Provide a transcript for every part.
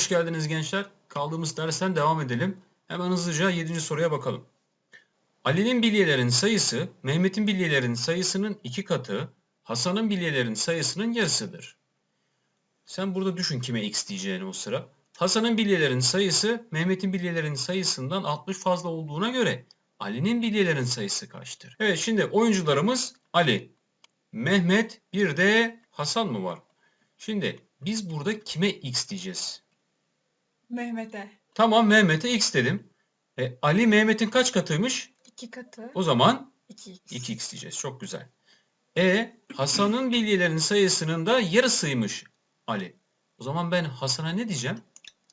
Hoş geldiniz gençler. Kaldığımız dersten devam edelim. Hemen hızlıca 7. soruya bakalım. Ali'nin bilyelerin sayısı Mehmet'in bilyelerin sayısının iki katı, Hasan'ın bilyelerin sayısının yarısıdır. Sen burada düşün kime x diyeceğini o sıra. Hasan'ın bilyelerin sayısı Mehmet'in bilyelerin sayısından 60 fazla olduğuna göre Ali'nin bilyelerin sayısı kaçtır? Evet şimdi oyuncularımız Ali, Mehmet bir de Hasan mı var? Şimdi biz burada kime x diyeceğiz? Mehmet'e. Tamam Mehmet'e x dedim. E, Ali Mehmet'in kaç katıymış? iki katı. O zaman 2x. 2x diyeceğiz. Çok güzel. E Hasan'ın bilyelerinin sayısının da yarısıymış Ali. O zaman ben Hasan'a ne diyeceğim?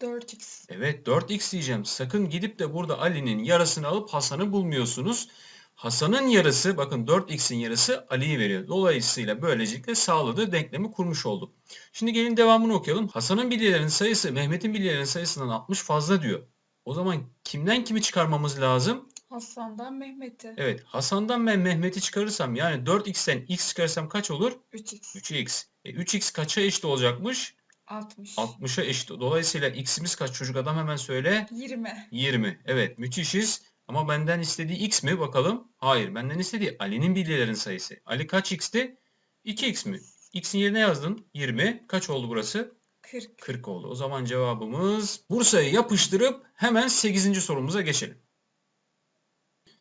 4x. Evet 4x diyeceğim. Sakın gidip de burada Ali'nin yarısını alıp Hasan'ı bulmuyorsunuz. Hasan'ın yarısı bakın 4x'in yarısı Ali'yi veriyor. Dolayısıyla böylelikle sağladığı denklemi kurmuş olduk. Şimdi gelin devamını okuyalım. Hasan'ın bilyelerinin sayısı Mehmet'in bilyelerinin sayısından 60 fazla diyor. O zaman kimden kimi çıkarmamız lazım? Hasan'dan Mehmet'e. Evet Hasan'dan ben Mehmet'i çıkarırsam yani 4x'ten x çıkarırsam kaç olur? 3x. 3x. E, 3x kaça eşit olacakmış? 60. 60'a eşit. Dolayısıyla x'imiz kaç çocuk adam hemen söyle. 20. 20. Evet müthişiz. Ama benden istediği x mi bakalım? Hayır benden istediği Ali'nin bilyelerin sayısı. Ali kaç x'ti? 2x mi? X'in yerine yazdın. 20. Kaç oldu burası? 40. 40 oldu. O zaman cevabımız Bursa'yı yapıştırıp hemen 8. sorumuza geçelim.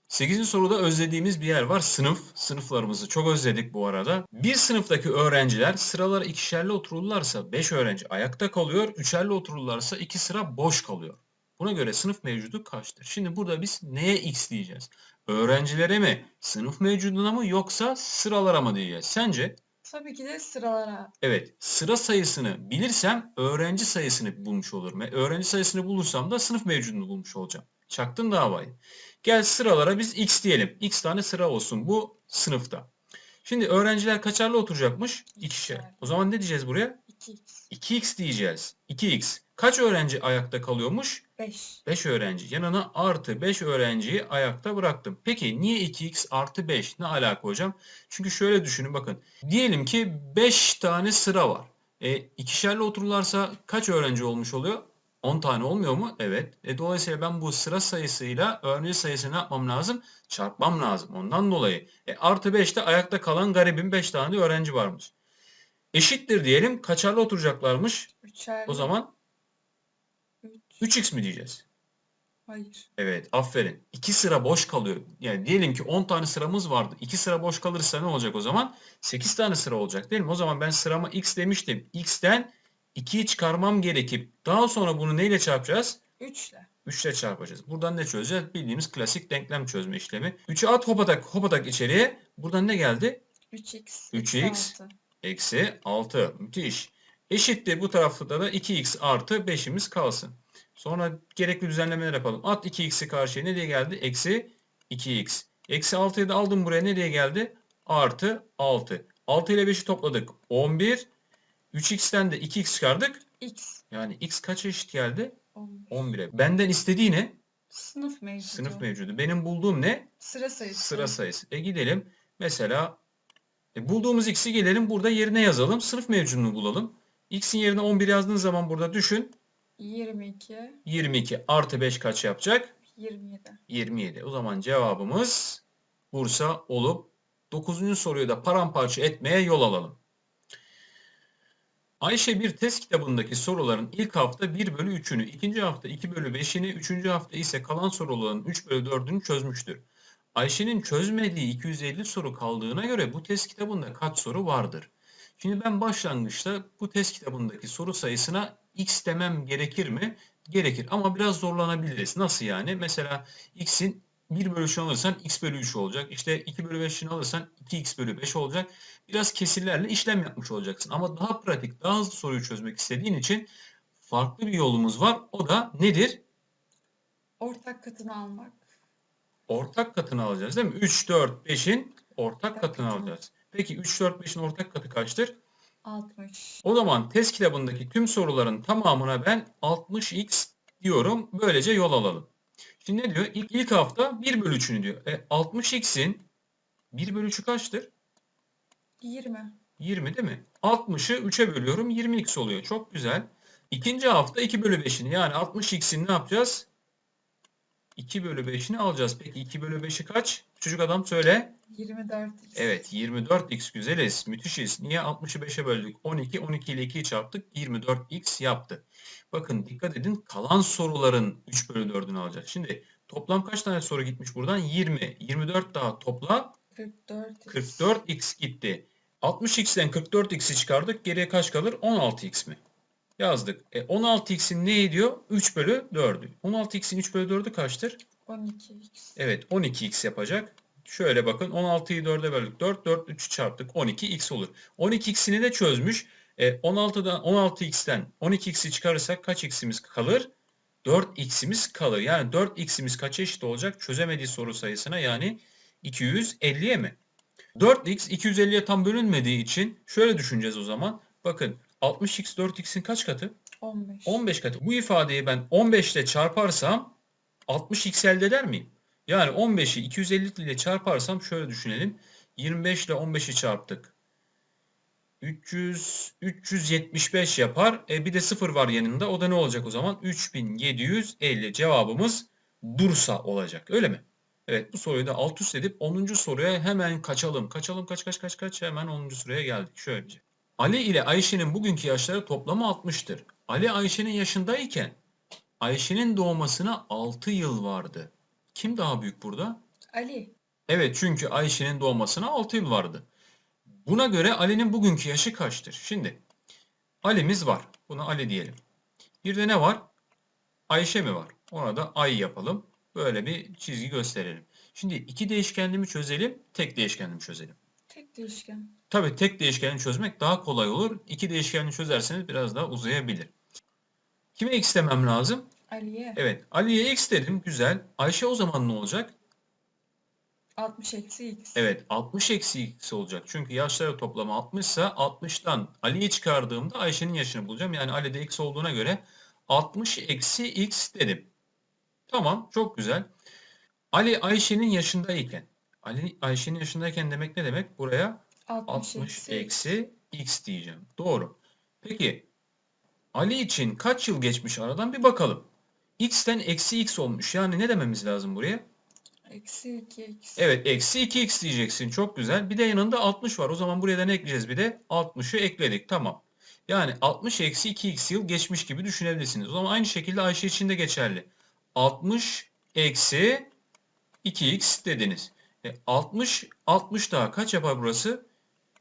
8. soruda özlediğimiz bir yer var. Sınıf. Sınıflarımızı çok özledik bu arada. Bir sınıftaki öğrenciler sıralara ikişerli otururlarsa 5 öğrenci ayakta kalıyor. Üçerli otururlarsa 2 sıra boş kalıyor. Buna göre sınıf mevcudu kaçtır? Şimdi burada biz neye x diyeceğiz? Öğrencilere mi? Sınıf mevcuduna mı? Yoksa sıralara mı diyeceğiz? Sence? Tabii ki de sıralara. Evet, sıra sayısını bilirsem öğrenci sayısını bulmuş olurum. E, öğrenci sayısını bulursam da sınıf mevcudunu bulmuş olacağım. Çaktın davayı. Gel sıralara biz x diyelim. x tane sıra olsun bu sınıfta. Şimdi öğrenciler kaçarlı oturacakmış? İkişer. O zaman ne diyeceğiz buraya? 2x. 2x diyeceğiz. 2x. Kaç öğrenci ayakta kalıyormuş? 5. 5 öğrenci. Yanına artı 5 öğrenciyi ayakta bıraktım. Peki niye 2x artı 5? Ne alaka hocam? Çünkü şöyle düşünün bakın. Diyelim ki 5 tane sıra var. E, ikişerli otururlarsa kaç öğrenci olmuş oluyor? 10 tane olmuyor mu? Evet. E, dolayısıyla ben bu sıra sayısıyla öğrenci sayısını ne yapmam lazım? Çarpmam lazım. Ondan dolayı. E, artı 5'te ayakta kalan garibin 5 tane de öğrenci varmış. Eşittir diyelim. Kaçarlı oturacaklarmış. 3'er. O zaman 3. 3x mi diyeceğiz? Hayır. Evet, aferin. 2 sıra boş kalıyor. Yani diyelim ki 10 tane sıramız vardı. 2 sıra boş kalırsa ne olacak o zaman? 8 tane sıra olacak değil mi? O zaman ben sırama x demiştim. x'ten 2'yi çıkarmam gerekip daha sonra bunu neyle çarpacağız? 3 ile. 3 ile çarpacağız. Buradan ne çözeceğiz? Bildiğimiz klasik denklem çözme işlemi. 3'ü at hopatak hopatak içeriye. Buradan ne geldi? 3x. 3x. 6. Eksi 6. Müthiş. Eşittir bu tarafta da 2x artı 5'imiz kalsın. Sonra gerekli düzenlemeler yapalım. At 2x'i karşıya ne diye geldi? Eksi 2x. Eksi 6'yı da aldım buraya ne diye geldi? Artı 6. 6 ile 5'i topladık. 11. 3x'ten de 2x çıkardık. x. Yani x kaç eşit geldi? 11. 11'e. Benden istediği ne? Sınıf mevcudu. Sınıf mevcudu. Benim bulduğum ne? Sıra sayısı. Sıra sayısı. E gidelim. Mesela e, bulduğumuz x'i gelelim burada yerine yazalım. Sınıf mevcudunu bulalım. x'in yerine 11 yazdığın zaman burada düşün. 22. 22 artı 5 kaç yapacak? 27. 27. O zaman cevabımız Bursa olup 9. soruyu da paramparça etmeye yol alalım. Ayşe bir test kitabındaki soruların ilk hafta 1 bölü 3'ünü, ikinci hafta 2 bölü 5'ini, üçüncü hafta ise kalan soruların 3 bölü 4'ünü çözmüştür. Ayşe'nin çözmediği 250 soru kaldığına göre bu test kitabında kaç soru vardır? Şimdi ben başlangıçta bu test kitabındaki soru sayısına x demem gerekir mi? Gerekir ama biraz zorlanabiliriz. Nasıl yani? Mesela x'in 1 bölü 3'ünü alırsan x bölü 3 olacak. İşte 2 bölü 5'ini alırsan 2x bölü 5 olacak. Biraz kesirlerle işlem yapmış olacaksın. Ama daha pratik, daha hızlı soruyu çözmek istediğin için farklı bir yolumuz var. O da nedir? Ortak katını almak. Ortak katını alacağız değil mi? 3, 4, 5'in ortak Ortak katını katını. alacağız. Peki 3, 4, 5'in ortak katı kaçtır? 60. O zaman test kitabındaki tüm soruların tamamına ben 60x diyorum. Böylece yol alalım. Şimdi ne diyor? İlk, ilk hafta 1 bölü 3'ünü diyor. E, 60x'in 1 bölü 3'ü kaçtır? 20. 20 değil mi? 60'ı 3'e bölüyorum 20x oluyor. Çok güzel. İkinci hafta 2 bölü 5'ini yani 60x'in ne yapacağız? 2 bölü 5'ini alacağız. Peki 2 bölü 5'i kaç? Çocuk adam söyle. 24x. Evet 24x güzeliz. Müthişiz. Niye 60'ı 5'e böldük? 12. 12 ile 2'yi çarptık. 24x yaptı. Bakın dikkat edin. Kalan soruların 3 bölü 4'ünü alacağız. Şimdi toplam kaç tane soru gitmiş buradan? 20. 24 daha topla 44x. 44x gitti. 60x'ten 44x'i çıkardık. Geriye kaç kalır? 16x mi? Yazdık. E, 16x'in ne ediyor? 3 bölü 4'ü. 16x'in 3 bölü 4'ü kaçtır? 12x. Evet 12x yapacak. Şöyle bakın 16'yı 4'e böldük. 4, 4, 3'ü çarptık. 12x olur. 12x'ini de çözmüş. E, 16'dan 16x'ten 12x'i çıkarırsak kaç x'imiz kalır? 4x'imiz kalır. Yani 4x'imiz kaça eşit olacak? Çözemediği soru sayısına yani 250'ye mi? 4x 250'ye tam bölünmediği için şöyle düşüneceğiz o zaman. Bakın 60x 4x'in kaç katı? 15. 15 katı. Bu ifadeyi ben 15 ile çarparsam 60x elde eder miyim? Yani 15'i 250 ile çarparsam şöyle düşünelim. 25 ile 15'i çarptık. 300, 375 yapar. E bir de 0 var yanında. O da ne olacak o zaman? 3750 cevabımız Bursa olacak. Öyle mi? Evet bu soruyu da alt üst edip 10. soruya hemen kaçalım. Kaçalım kaç kaç kaç kaç hemen 10. soruya geldik. Şöylece. Ali ile Ayşe'nin bugünkü yaşları toplamı 60'tır. Ali Ayşe'nin yaşındayken Ayşe'nin doğmasına 6 yıl vardı. Kim daha büyük burada? Ali. Evet çünkü Ayşe'nin doğmasına 6 yıl vardı. Buna göre Ali'nin bugünkü yaşı kaçtır? Şimdi Ali'miz var. Buna Ali diyelim. Bir de ne var? Ayşe mi var? Ona da Ay yapalım. Böyle bir çizgi gösterelim. Şimdi iki değişkenli mi çözelim, tek değişkenli mi çözelim? Tek değişken. Tabii tek değişkeni çözmek daha kolay olur. İki değişkenli çözerseniz biraz daha uzayabilir. Kime x demem lazım? Ali'ye. Evet, Ali'ye x dedim. Güzel. Ayşe o zaman ne olacak? 60 eksi x. Evet, 60 eksi x olacak. Çünkü yaşları toplamı 60 ise 60'tan Ali'yi çıkardığımda Ayşe'nin yaşını bulacağım. Yani Ali'de x olduğuna göre 60 eksi x dedim. Tamam, çok güzel. Ali Ayşe'nin yaşındayken. Ali Ayşe'nin yaşındayken demek ne demek? Buraya 60, 60 eksi, x. eksi x diyeceğim. Doğru. Peki Ali için kaç yıl geçmiş aradan bir bakalım. x'ten eksi x olmuş. Yani ne dememiz lazım buraya? Eksi 2x. Evet eksi 2x diyeceksin. Çok güzel. Bir de yanında 60 var. O zaman buraya da ne ekleyeceğiz bir de? 60'ı ekledik. Tamam. Yani 60 eksi 2x yıl geçmiş gibi düşünebilirsiniz. O zaman aynı şekilde Ayşe için de geçerli. 60 eksi 2x dediniz. E, 60, 60 daha kaç yapar burası?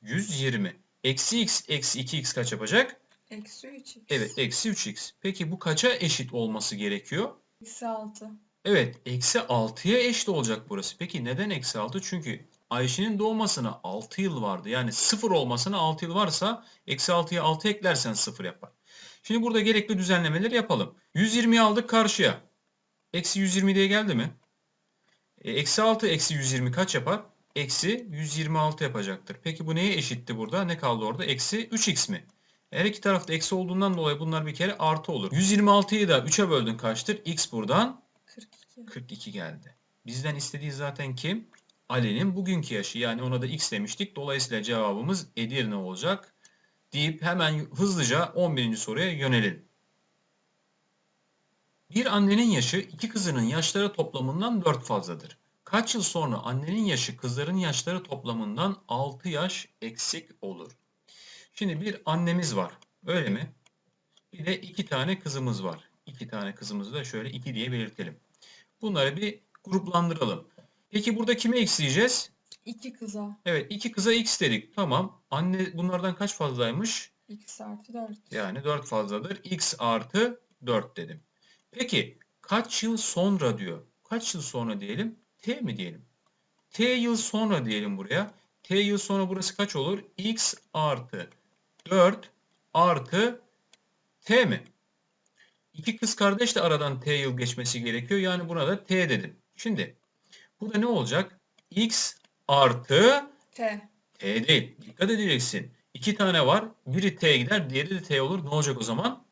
120. Eksi x eksi 2x kaç yapacak? Eksi 3x. Evet eksi 3x. Peki bu kaça eşit olması gerekiyor? Eksi 6. Evet eksi 6'ya eşit olacak burası. Peki neden eksi 6? Çünkü Ayşe'nin doğmasına 6 yıl vardı. Yani 0 olmasına 6 yıl varsa eksi 6'ya 6 eklersen 0 yapar. Şimdi burada gerekli düzenlemeleri yapalım. 120'yi aldık karşıya. Eksi 120 diye geldi mi? E, Eksi 6 eksi 120 kaç yapar? Eksi 126 yapacaktır. Peki bu neye eşitti burada? Ne kaldı orada? Eksi 3x mi? Her iki tarafta eksi olduğundan dolayı bunlar bir kere artı olur. 126'yı da 3'e böldün kaçtır? X buradan 42. 42 geldi. Bizden istediği zaten kim? Ali'nin bugünkü yaşı. Yani ona da x demiştik. Dolayısıyla cevabımız Edirne olacak. Deyip hemen hızlıca 11. soruya yönelelim. Bir annenin yaşı iki kızının yaşları toplamından 4 fazladır. Kaç yıl sonra annenin yaşı kızların yaşları toplamından 6 yaş eksik olur? Şimdi bir annemiz var. Öyle mi? Bir de iki tane kızımız var. İki tane kızımızı da şöyle 2 diye belirtelim. Bunları bir gruplandıralım. Peki burada kime x diyeceğiz? 2 kıza. Evet iki kıza x dedik. Tamam. Anne bunlardan kaç fazlaymış? x artı 4. Yani 4 fazladır. x artı 4 dedim. Peki kaç yıl sonra diyor. Kaç yıl sonra diyelim? T mi diyelim? T yıl sonra diyelim buraya. T yıl sonra burası kaç olur? x artı 4 artı T mi? İki kız kardeş de aradan T yıl geçmesi gerekiyor. Yani buna da T dedim. Şimdi burada ne olacak? X artı T. T değil. Dikkat edeceksin. İki tane var. Biri T gider, diğeri de T olur. Ne olacak o zaman?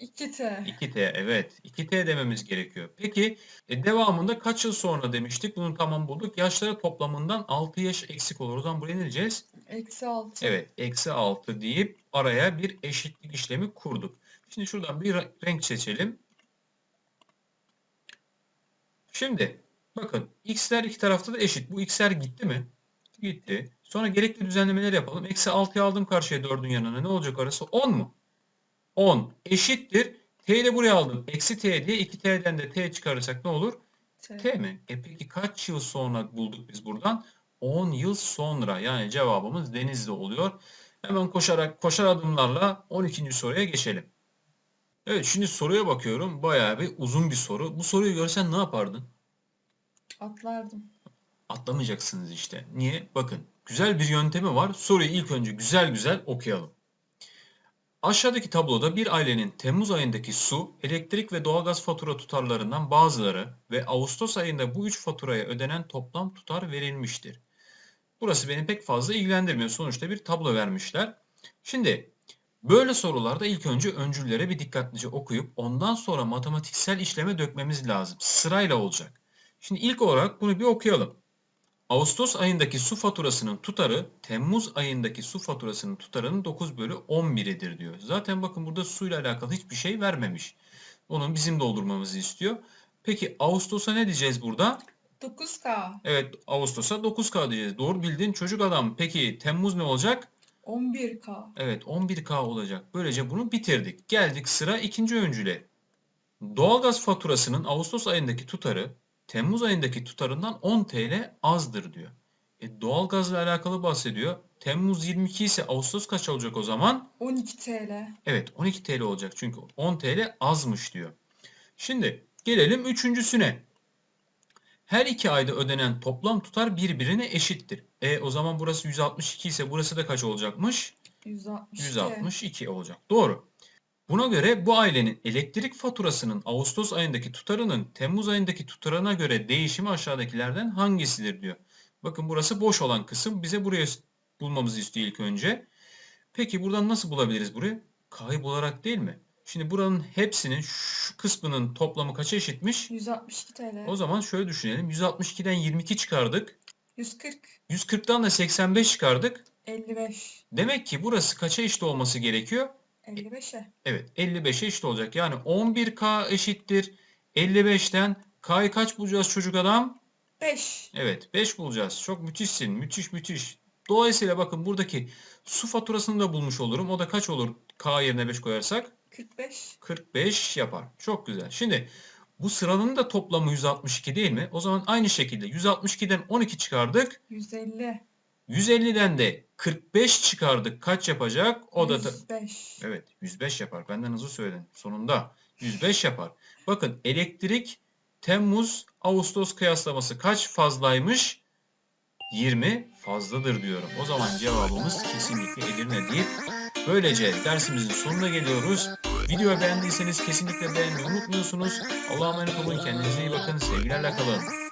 2T. 2T. Evet. 2T dememiz gerekiyor. Peki e, devamında kaç yıl sonra demiştik? Bunu tamam bulduk. Yaşları toplamından 6 yaş eksik olur. O zaman buraya ne diyeceğiz? Eksi 6. Evet. Eksi 6 deyip araya bir eşitlik işlemi kurduk. Şimdi şuradan bir re- renk seçelim. Şimdi bakın x'ler iki tarafta da eşit. Bu x'ler gitti mi? Gitti. Sonra gerekli düzenlemeleri yapalım. Eksi 6'yı aldım karşıya 4'ün yanına. Ne olacak orası? 10 mu? 10 eşittir. T'yi de buraya aldım. Eksi t diye 2t'den de t çıkarırsak ne olur? T. T mi? E peki kaç yıl sonra bulduk biz buradan? 10 yıl sonra. Yani cevabımız Denizli oluyor. Hemen koşarak koşar adımlarla 12. soruya geçelim. Evet şimdi soruya bakıyorum. Bayağı bir uzun bir soru. Bu soruyu görsen ne yapardın? Atlardım. Atlamayacaksınız işte. Niye? Bakın güzel bir yöntemi var. Soruyu ilk önce güzel güzel okuyalım. Aşağıdaki tabloda bir ailenin Temmuz ayındaki su, elektrik ve doğalgaz fatura tutarlarından bazıları ve Ağustos ayında bu üç faturaya ödenen toplam tutar verilmiştir. Burası beni pek fazla ilgilendirmiyor. Sonuçta bir tablo vermişler. Şimdi böyle sorularda ilk önce öncüllere bir dikkatlice okuyup ondan sonra matematiksel işleme dökmemiz lazım. Sırayla olacak. Şimdi ilk olarak bunu bir okuyalım. Ağustos ayındaki su faturasının tutarı Temmuz ayındaki su faturasının tutarının 9 bölü 11'idir diyor. Zaten bakın burada suyla alakalı hiçbir şey vermemiş. Onun bizim doldurmamızı istiyor. Peki Ağustos'a ne diyeceğiz burada? 9K. Evet Ağustos'a 9K diyeceğiz. Doğru bildin çocuk adam. Peki Temmuz ne olacak? 11K. Evet 11K olacak. Böylece bunu bitirdik. Geldik sıra ikinci öncüle. Doğalgaz faturasının Ağustos ayındaki tutarı Temmuz ayındaki tutarından 10 TL azdır diyor. E, doğalgazla alakalı bahsediyor. Temmuz 22 ise Ağustos kaç olacak o zaman? 12 TL. Evet 12 TL olacak çünkü 10 TL azmış diyor. Şimdi gelelim üçüncüsüne. Her iki ayda ödenen toplam tutar birbirine eşittir. E o zaman burası 162 ise burası da kaç olacakmış? 162. 162 olacak. Doğru. Buna göre bu ailenin elektrik faturasının Ağustos ayındaki tutarının Temmuz ayındaki tutarına göre değişimi aşağıdakilerden hangisidir diyor. Bakın burası boş olan kısım. Bize buraya bulmamızı istiyor ilk önce. Peki buradan nasıl bulabiliriz burayı? Kayıp olarak değil mi? Şimdi buranın hepsinin şu kısmının toplamı kaça eşitmiş? 162 TL. O zaman şöyle düşünelim. 162'den 22 çıkardık. 140. 140'tan da 85 çıkardık. 55. Demek ki burası kaça eşit olması gerekiyor? 55'e. Evet 55'e eşit olacak. Yani 11K eşittir. 55'ten K'yı kaç bulacağız çocuk adam? 5. Evet 5 bulacağız. Çok müthişsin. Müthiş müthiş. Dolayısıyla bakın buradaki su faturasını da bulmuş olurum. O da kaç olur K yerine 5 koyarsak? 45. 45 yapar. Çok güzel. Şimdi bu sıranın da toplamı 162 değil mi? O zaman aynı şekilde 162'den 12 çıkardık. 150. 150'den de 45 çıkardık. Kaç yapacak? O da ta- 105. Evet 105 yapar. Benden hızlı söyledin. Sonunda 105 yapar. Bakın elektrik Temmuz Ağustos kıyaslaması kaç fazlaymış? 20 fazladır diyorum. O zaman cevabımız kesinlikle Edirne deyip böylece dersimizin sonuna geliyoruz. Videoyu beğendiyseniz kesinlikle beğenmeyi unutmuyorsunuz. Allah'a emanet olun. Kendinize iyi bakın. Sevgilerle kalın.